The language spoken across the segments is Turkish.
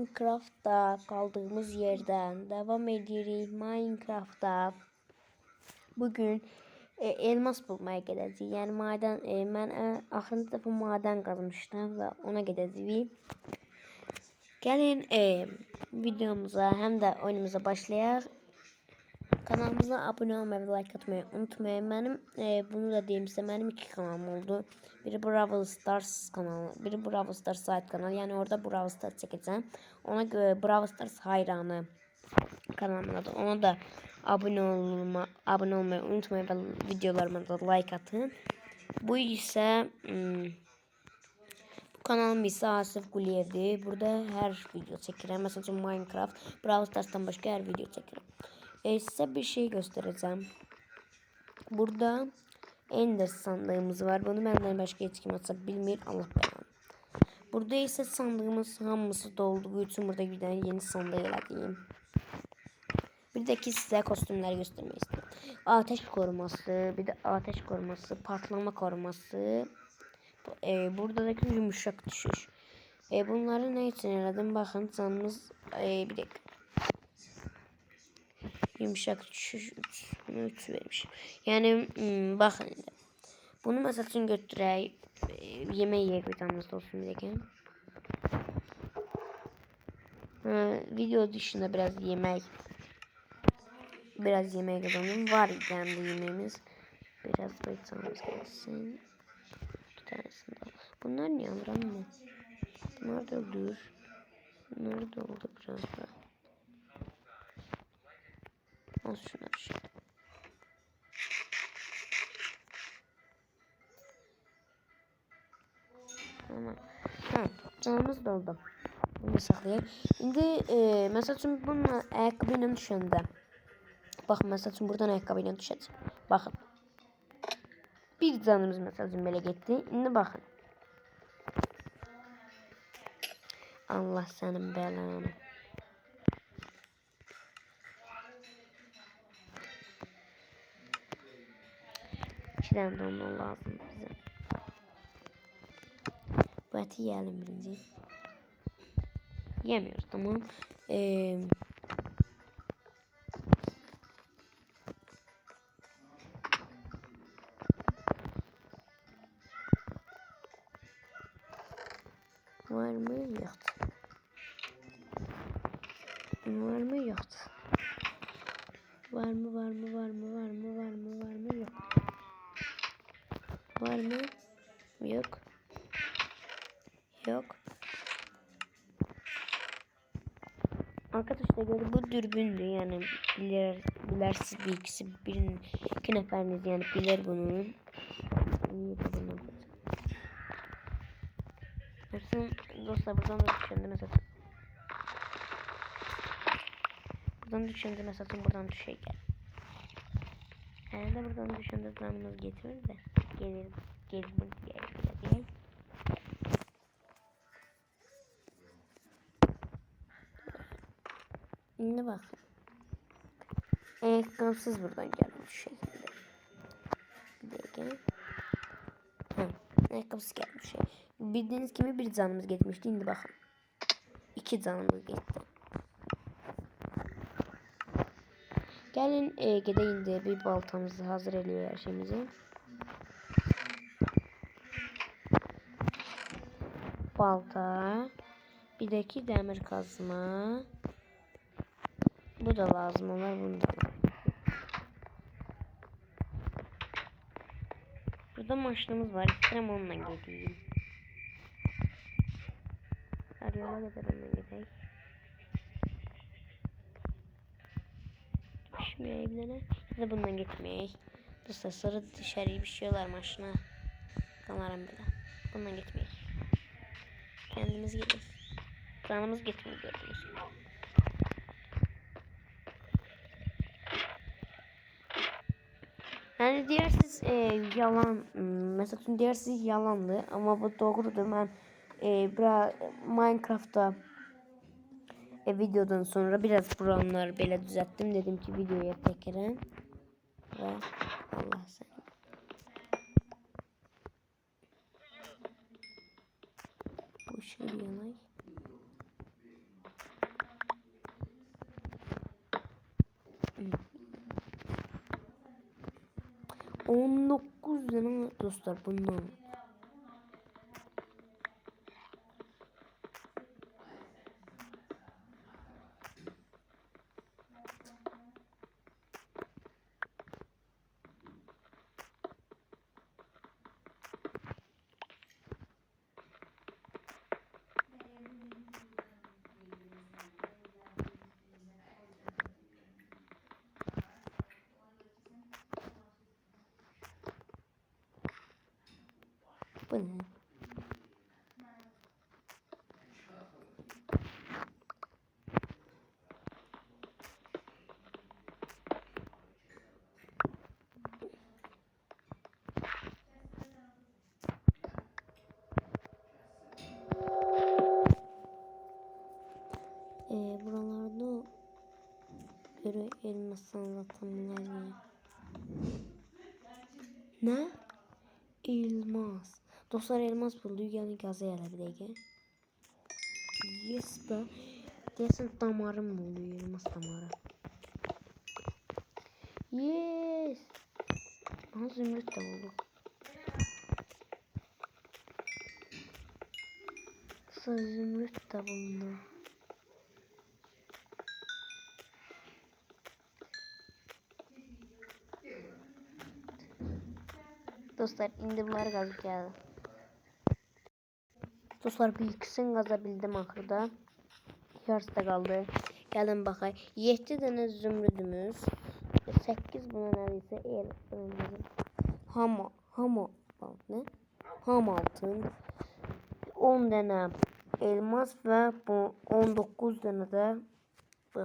Minecraft'ta kaldığımız yerden devam edirik. Minecraft'ta bugün e, elmas bulmaya gideceğiz. Yani maden e, ben e, axırıncı defa maden kazmıştım ve ona gideceğiz. Gelin e, videomuza hem de oyunumuza başlayalım. Kanalımıza abone olmayı ve like atmayı unutmayın. Benim e, bunu da diyeyim size benim iki kanalım oldu. Biri Brawl Stars kanalı, biri Brawl Stars site kanalı. Yani orada Brawl Stars çekeceğim. Ona göre Brawl Stars hayranı kanalımın adı. Ona da abone olma, abone olmayı unutmayın ve videolarıma da like atın. Bu ise hmm, bu kanalım ise Asif Guliyev'di. Burada her video çekiyorum. Mesela Minecraft, Brawl Stars'tan başka her video çekiyorum. E, size bir şey göstereceğim. Burada Ender sandığımız var. Bunu benden başka hiç kim atsa bilmiyor. Allah belanı. Burada ise sandığımız hamısı dolduğu için burada bir tane yeni sandığı ekleyeyim. Bir de ki size kostümler göstermeyi istedim. Ateş koruması, bir de ateş koruması, patlama koruması. E, buradaki yumuşak düşüş. E, bunları ne için aradım? Bakın canımız e, bir dakika. Yumuşak düşüş 3. Bunu 3 vermiş. Yani hmm, bakın. Bunu mesela için götüreyim. E, yemeği yiyek bir tanesi olsun bir. Ha, video dışında biraz yemek biraz yemeğe kazandım. Var kendi yemeğimiz. Biraz bayıtsamamız gelsin. Bir tanesini daha. Bunlar niye alır anne? Bunlar da olur. Bunları da oldu biraz daha. Şunları şöyle. Tamam. Ha, canımız doldu. Bunu saklayayım. Şimdi e, mesela için bunun ayakkabıyla düşende. Bakın mesela için buradan ayakkabıyla düşeceğiz. Bakın. Bir canımız mesela için böyle gitti. Şimdi bakın. Allah senin belanı. De ondan lazım bize. Bu eti yiyelim birinci. Yemiyoruz tamam. Ee, var mı yoktu. Var mı yoktu. Var mı var mı var mı var mı var mı var mı yok. Var mı? Yok. Yok. Arkadaşlar göre bu dürbündü yani bilir bilersiz bir ikisi birinin iki neferiniz yani bilir bunun. İyi dostlar buradan da de mesela Buradan düşen de mesela buradan düşe gel. Herhalde buradan zamanımız getirir de gelir gelir gelir gelir. Şimdi bak. Ayakkabısız buradan gelmiş şekilde. Bir dakika. Ha, ayakkabısız gelmiş şey. Bildiğiniz gibi bir canımız gitmişti. Şimdi bakın. İki canımız gitti. Gelin e, gideyim de bir baltamızı hazır ediyor her şeyimizi. Balta. Bir de ki demir kazma. Bu da lazım olur. Bunu da Burada maşınımız var. İsterim onunla gideyim. Arıyorlar kadar onunla gideyim. Düşmeye bilene. Ya da bundan gitmeye. Dostlar sarı dışarıya bir şeyler maşına. Kameram bile. Bundan gitmeye. Kendimiz gidiyoruz. Canımız gitmiyor gördünüz. Yani diğersiz e, yalan mesela diğersiz yalandı ama bu doğrudur ben e, biraz Minecraft'ta e, videodan sonra biraz programları böyle düzelttim dedim ki videoya tekrar ve Allah sen Şöyle yanay. On dokuz lira dostlar bundan. Bu ne? Ee, buralarda göre elmas anlatımlar var. Ne? Elmas. Dostlar elmas buldu. Yani gaza yerler bir dakika. Yes be. Desin damarım buldu. Elmas damarı. Yes. Aha zümrüt de buldu. Kısa zümrüt de buldu. Dostlar indi bunları kazıp geldi. Dostlar bir ikisini kazabildim ahırda. Yarısı da kaldı. Gelin bakay. 7 tane zümrüdümüz. 8 buna neredeyse el öldürüm. Hama. Hama. Ne? Ham altın. 10 tane elmas ve bu 19 tane de bu.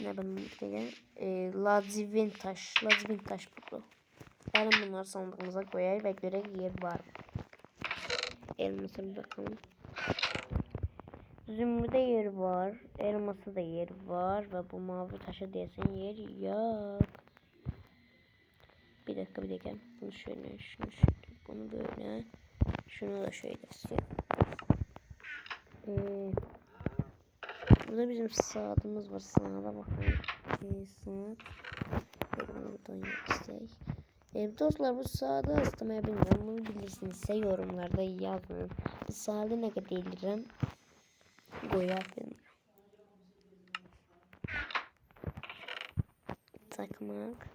Benim diye? E, lacivert taş. Lacivert taş bu. Gelin bunları sandığımıza koyayım ve görev yer var. Elmasa bir bakalım. Zümrüde yer var. Elması da yer var. Ve bu mavi taşa değsen yer yok. Bir dakika bir dakika. Bunu şöyle, şunu şöyle, bunu böyle. Şunu da şöyle. Ee, burada bizim saatimiz var. Saate bakalım. Ee, saat. Buradan yüksek. E, dostlar bu saate ısıtmaya bilmiyorum. Bunu bilirsinizse yorumlarda yazın. Saate ne kadar değilirim. Koyarım. Takmak.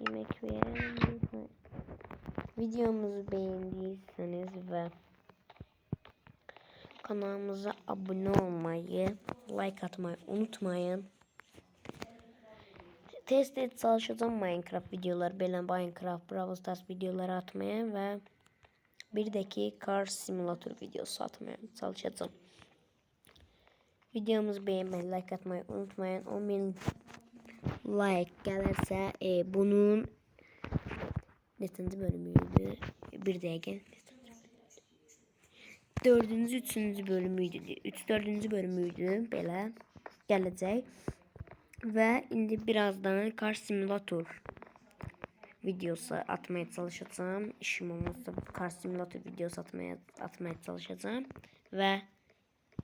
Yemek. Videomuzu beğendiyseniz ve kanalımıza abone olmayı, like atmayı unutmayın. Test et çalışacağım Minecraft videolar, belə Minecraft, Brawl Stars videoları atmaya ve bir de ki Car Simulator videosu atmaya çalışacağım. Videomuzu beğenmeyi, like atmayı unutmayın. 10 bin like gelirse e, bunun neçinci bölümüydü? Bir dakika. Dördüncü, üçüncü bölümüydü. Üç, dördüncü bölümüydü. Belə gələcək. Ve indi birazdan Car Simulator videosu atmaya çalışacağım. İşim olmazsa Car Simulator videosu atmaya atmaya çalışacağım. Ve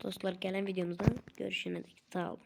dostlar gelen videomuzdan görüşene dek sağ olun.